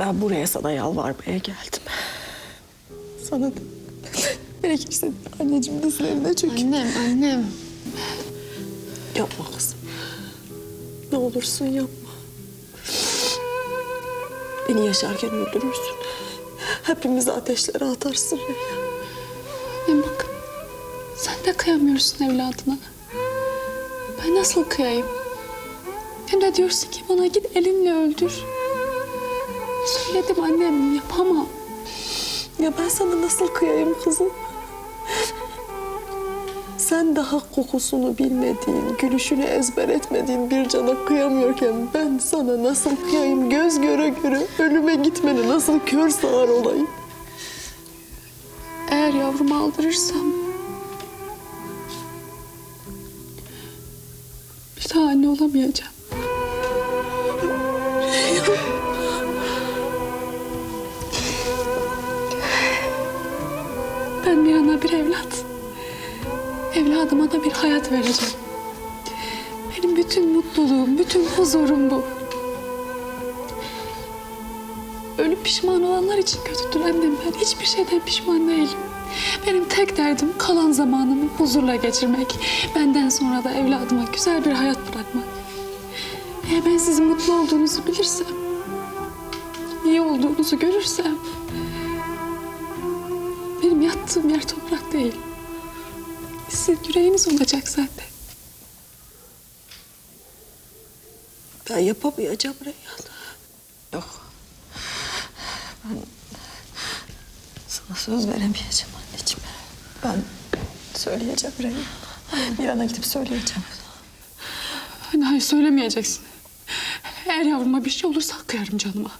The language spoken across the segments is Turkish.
Ben buraya sana yalvarmaya geldim. Sana da gerekirse anneciğim dizlerine çök. Annem, annem. Yapma kızım. Ne olursun yapma. Beni yaşarken öldürürsün. Hepimizi ateşlere atarsın Reyhan. Annem bak. Sen de kıyamıyorsun evladına. Ben nasıl kıyayım? Hem de diyorsun ki bana git elinle öldür. Söyledim annem yapamam. Ya ben sana nasıl kıyayım kızım? Sen daha kokusunu bilmediğin, gülüşünü ezber etmediğin bir cana kıyamıyorken ben sana nasıl kıyayım? Göz göre göre ölüme gitmeni nasıl kör sağır olayım? Eğer yavrumu aldırırsam... Bir daha anne olamayacağım. evlat. Evladıma da bir hayat vereceğim. Benim bütün mutluluğum, bütün huzurum bu. Ölüp pişman olanlar için kötüdür annem. Ben hiçbir şeyden pişman değilim. Benim tek derdim kalan zamanımı huzurla geçirmek. Benden sonra da evladıma güzel bir hayat bırakmak. Eğer ben sizin mutlu olduğunuzu bilirsem, iyi olduğunuzu görürsem... Benim yattığım yer değil. Sizin yüreğiniz olacak zaten. Ben yapamayacağım Reyhan. Yok. Ben sana söz veremeyeceğim anneciğim. Ben söyleyeceğim Reyhan. Bir ana gidip söyleyeceğim. Hani hayır söylemeyeceksin. Eğer yavruma bir şey olursa kıyarım canıma.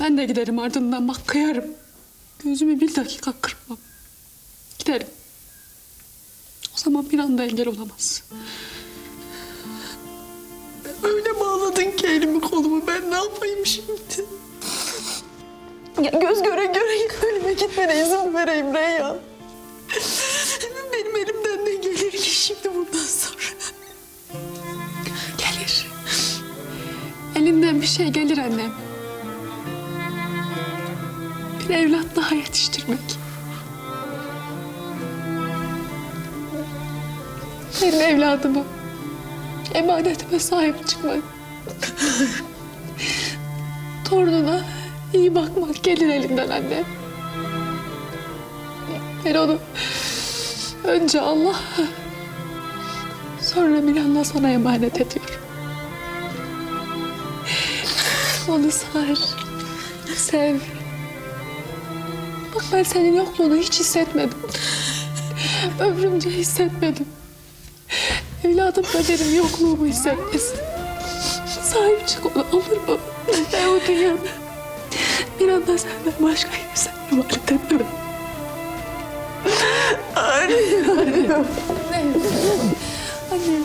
Ben de giderim ardından bak kıyarım. Gözümü bir dakika kırpmam. Giderim. O zaman bir anda engel olamaz. Öyle bağladın ki elimi kolumu ben ne yapayım şimdi? Ya göz göre göre ölüme gitmene izin vereyim Reyhan. Benim elimden ne gelir ki şimdi bundan sonra? Gelir. Elinden bir şey gelir annem. Bir evlat daha yetiştirmek. Benim evladımı, emanetime sahip çıkmak. Torununa iyi bakmak gelir elinden anne. Ben onu önce Allah, sonra Milan'la sana emanet ediyorum. Onu sar, sev. Bak ben senin yokluğunu hiç hissetmedim. Ömrümce hissetmedim. Evladım da benim yokluğumu hissetmesin. Sahip çık ona olur mu? Ben o dünyada bir anda senden başka kimse emanet etmem. Annem.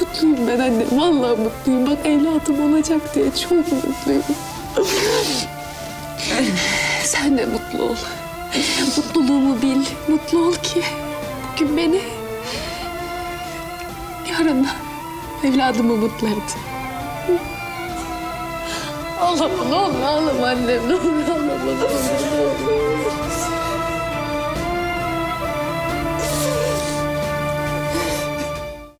Mutluyum ben anne. Vallahi mutluyum. Bak evladım olacak diye çok mutluyum. Sen de mutlu ol. Mutluluğumu bil. Mutlu ol ki bugün beni yarın evladımı mutlu et. Ağlama ne olur annem. Ne olur ağlama ne.